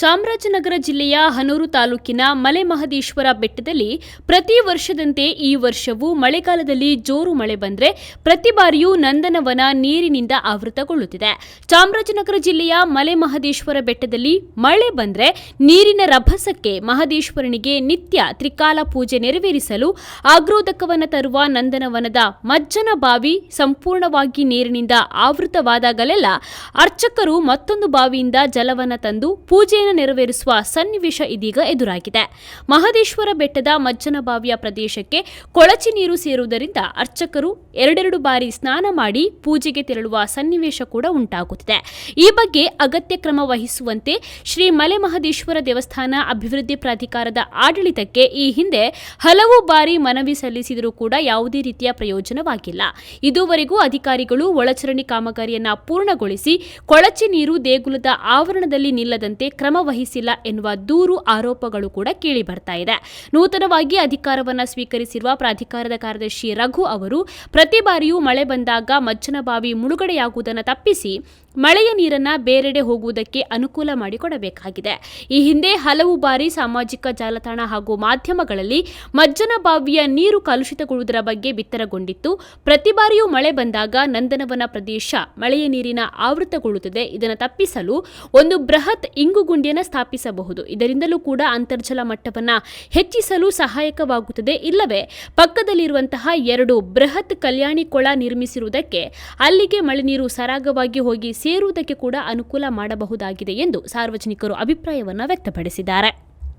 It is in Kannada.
ಚಾಮರಾಜನಗರ ಜಿಲ್ಲೆಯ ಹನೂರು ತಾಲೂಕಿನ ಮಲೆ ಮಹದೇಶ್ವರ ಬೆಟ್ಟದಲ್ಲಿ ಪ್ರತಿ ವರ್ಷದಂತೆ ಈ ವರ್ಷವೂ ಮಳೆಗಾಲದಲ್ಲಿ ಜೋರು ಮಳೆ ಬಂದರೆ ಪ್ರತಿ ಬಾರಿಯೂ ನಂದನವನ ನೀರಿನಿಂದ ಆವೃತಗೊಳ್ಳುತ್ತಿದೆ. ಚಾಮರಾಜನಗರ ಜಿಲ್ಲೆಯ ಮಲೆ ಮಹದೇಶ್ವರ ಬೆಟ್ಟದಲ್ಲಿ ಮಳೆ ಬಂದರೆ ನೀರಿನ ರಭಸಕ್ಕೆ ಮಹದೇಶ್ವರನಿಗೆ ನಿತ್ಯ ತ್ರಿಕಾಲ ಪೂಜೆ ನೆರವೇರಿಸಲು ಆಗ್ರೋದಕವನ್ನು ತರುವ ನಂದನವನದ ಮಜ್ಜನ ಬಾವಿ ಸಂಪೂರ್ಣವಾಗಿ ನೀರಿನಿಂದ ಆವೃತವಾದಾಗಲೆಲ್ಲ ಅರ್ಚಕರು ಮತ್ತೊಂದು ಬಾವಿಯಿಂದ ಜಲವನ್ನು ತಂದು ಪೂಜೆಯನ್ನು ನೆರವೇರಿಸುವ ಸನ್ನಿವೇಶ ಇದೀಗ ಎದುರಾಗಿದೆ. ಮಹದೇಶ್ವರ ಬೆಟ್ಟದ ಮಜ್ಜನ ಬಾವಿಯ ಪ್ರದೇಶಕ್ಕೆ ಕೊಳಚಿ ನೀರು ಸೇರುವುದರಿಂದ ಅರ್ಚಕರು ಎರಡೆರಡು ಬಾರಿ ಸ್ನಾನ ಮಾಡಿ ಪೂಜೆಗೆ ತೆರಳುವ ಸನ್ನಿವೇಶ ಕೂಡ ಉಂಟಾಗುತ್ತಿದೆ. ಈ ಬಗ್ಗೆ ಅಗತ್ಯ ಕ್ರಮ ವಹಿಸುವಂತೆ ಶ್ರೀ ಮಲೆ ಮಹದೇಶ್ವರ ದೇವಸ್ಥಾನ ಅಭಿವೃದ್ಧಿ ಪ್ರಾಧಿಕಾರದ ಆಡಳಿತಕ್ಕೆ ಈ ಹಿಂದೆ ಹಲವು ಬಾರಿ ಮನವಿ ಸಲ್ಲಿಸಿದರೂ ಕೂಡ ಯಾವುದೇ ರೀತಿಯ ಪ್ರಯೋಜನವಾಗಿಲ್ಲ. ಇದುವರೆಗೂ ಅಧಿಕಾರಿಗಳು ಒಳಚರಣಿ ಕಾಮಗಾರಿಯನ್ನು ಪೂರ್ಣಗೊಳಿಸಿ ಕೊಳಚೆ ನೀರು ದೇಗುಲದ ಆವರಣದಲ್ಲಿ ನಿಲ್ಲದಂತೆ ಕ್ರಮ ವಹಿಸಿಲ್ಲ ಎನ್ನುವ ದೂರು ಆರೋಪಗಳು ಕೂಡ ಕೇಳಿ ಬರ್ತಾ ಇದೆ. ನೂತನವಾಗಿ ಅಧಿಕಾರವನ್ನ ಸ್ವೀಕರಿಸಿರುವ ಪ್ರಾಧಿಕಾರದ ಕಾರ್ಯದರ್ಶಿ ರಘು ಅವರು, ಪ್ರತಿ ಬಾರಿಯೂ ಮಳೆ ಬಂದಾಗ ಮಜ್ಜನ ಬಾವಿ ಮುಳುಗಡೆಯಾಗುವುದನ್ನು ತಪ್ಪಿಸಿ ಮಳೆಯ ನೀರನ್ನ ಬೇರೆಡೆ ಹೋಗುವುದಕ್ಕೆ ಅನುಕೂಲ ಮಾಡಿಕೊಡಬೇಕಾಗಿದೆ. ಈ ಹಿಂದೆ ಹಲವು ಬಾರಿ ಸಾಮಾಜಿಕ ಜಾಲತಾಣ ಹಾಗೂ ಮಾಧ್ಯಮಗಳಲ್ಲಿ ಮಜ್ಜನ ಬಾವಿಯ ನೀರು ಕಲುಷಿತಗೊಳ್ಳುವುದರ ಬಗ್ಗೆ ಬಿತ್ತರಗೊಂಡಿತ್ತು. ಪ್ರತಿ ಬಾರಿಯೂ ಮಳೆ ಬಂದಾಗ ನಂದನವನ ಪ್ರದೇಶ ಮಳೆಯ ನೀರಿನ ಆವೃತಗೊಳ್ಳುತ್ತದೆ ಇದನ್ನು ತಪ್ಪಿಸಲು ಒಂದು ಬೃಹತ್ ಇಂಗುಗುಂಡಿಯನ್ನು ಸ್ಥಾಪಿಸಬಹುದು. ಇದರಿಂದಲೂ ಕೂಡ ಅಂತರ್ಜಲ ಮಟ್ಟವನ್ನು ಹೆಚ್ಚಿಸಲು ಸಹಾಯಕವಾಗುತ್ತದೆ. ಇಲ್ಲವೇ, ಪಕ್ಕದಲ್ಲಿರುವಂತಹ ಎರಡು ಬೃಹತ್ ಕಲ್ಯಾಣಿ ಕೊಳ ನಿರ್ಮಿಸಿರುವುದಕ್ಕೆ ಅಲ್ಲಿಗೆ ಮಳೆ ನೀರು ಸರಾಗವಾಗಿ ಹೋಗಿ ಸೇರುವುದಕ್ಕೆ ಕೂಡ ಅನುಕೂಲ ಮಾಡಬಹುದಾಗಿದೆ ಎಂದು ಸಾರ್ವಜನಿಕರು ಅಭಿಪ್ರಾಯವನ್ನು ವ್ಯಕ್ತಪಡಿಸಿದ್ದಾರೆ.